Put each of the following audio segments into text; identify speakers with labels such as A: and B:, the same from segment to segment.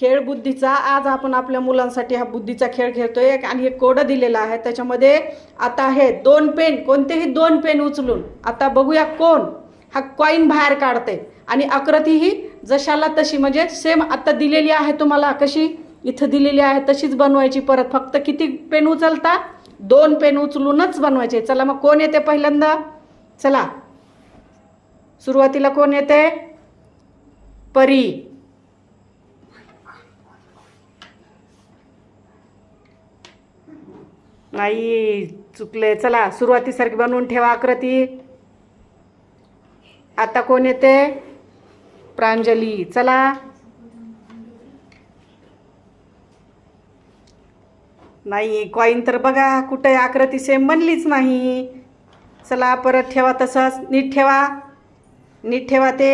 A: खेळ बुद्धीचा आज आपण आपल्या मुलांसाठी हा बुद्धीचा खेळ खेळतोय. आणि हे कोडं दिलेलं आहे. त्याच्यामध्ये आता हे दोन पेन कोणतेही दोन पेन उचलून आता बघूया कोण हा कॉईन बाहेर काढते आणि आकृती ही जशाला तशी म्हणजे सेम आता दिलेली आहे तुम्हाला कशी? इथं दिलेली आहे तशीच बनवायची परत. फक्त किती पेन उचलता? दोन पेन उचलूनच बनवायचे. चला मग कोण येते पहिल्यांदा? चला. सुरुवातीला कोण येते? परी. नाही चुकले चला सुरुवातीसारखी बनवून ठेवा आकृती. आता कोण येते? प्रांजली. चला. नाही कॉईन तर बघा कुठे आकृती सेम बनलीच नाही. चला परत ठेवा तसंच. नीट ठेवा. नीट ठेवा ते.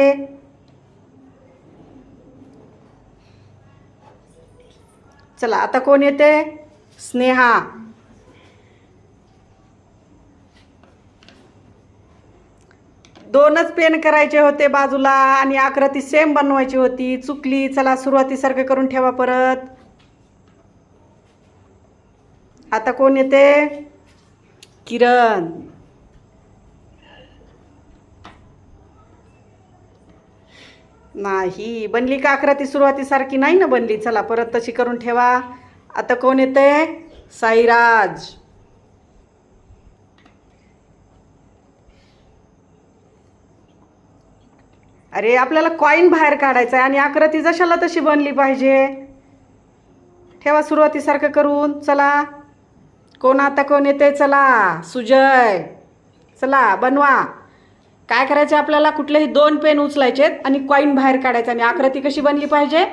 A: चला आता कोण येते? स्नेहा. दोनच पेन करायचे होते बाजूला आणि आकृती सेम बनवायची होती. चुकली चला सुरुवातीसारखं करून ठेवा परत. आता कोण येते? किरण. नाही बनली का आकृती सुरुवातीसारखी? नाही ना बनली. चला परत तशी करून ठेवा. आता कोण येते? साईराज. अरे आपल्याला कॉईन बाहेर काढायचा आहे आणि आकृती जशाला तशी बनली पाहिजे. ठेवा सुरुवातीसारखं करून चला. कोण आता कोण येते चला. सुजय चला बनवा. काय करायचं आपल्याला? कुठलेही दोन पेन उचलायचे आणि कॉईन बाहेर काढायचं आणि आकृती कशी बनली पाहिजे?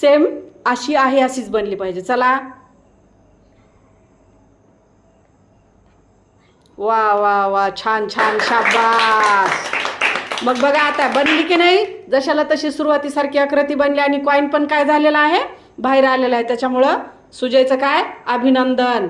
A: सेम अशी आहे अशीच बनली पाहिजे. चला. वा वा वा. छान छान. शाबास. मग बघा आता बनली की नाही? जशाला तशी सुरुवातीसारखी आकृती बनली आणि कॉईन पण काय झालेला आहे? बाहेर आलेला आहे. त्याच्यामुळं सुजयचं काय? अभिनंदन.